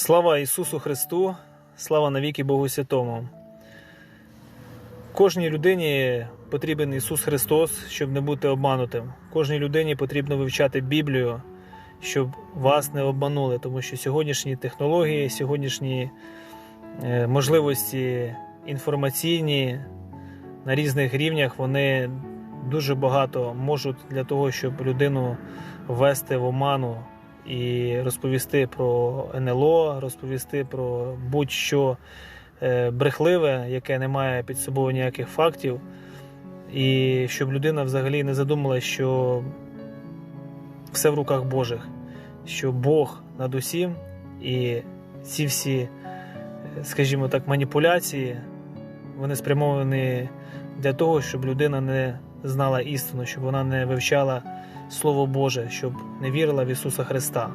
Слава Ісусу Христу, слава навіки Богу Святому. Кожній людині потрібен Ісус Христос, щоб не бути обманутим. Кожній людині потрібно вивчати Біблію, щоб вас не обманули, тому що сьогоднішні технології, сьогоднішні е, можливості інформаційні на різних рівнях, вони дуже багато можуть для того, щоб людину ввести в оману і розповісти про НЛО, розповісти про будь-що е, брехливе, яке не має під собою ніяких фактів, і щоб людина взагалі не задумала, що все в руках Божих, що Бог над усім, і ці всі, е, скажімо так, маніпуляції, вони спрямовані для того, щоб людина не знала істину, щоб вона не вивчала Слово Боже, щоб не вірила в Ісуса Христа.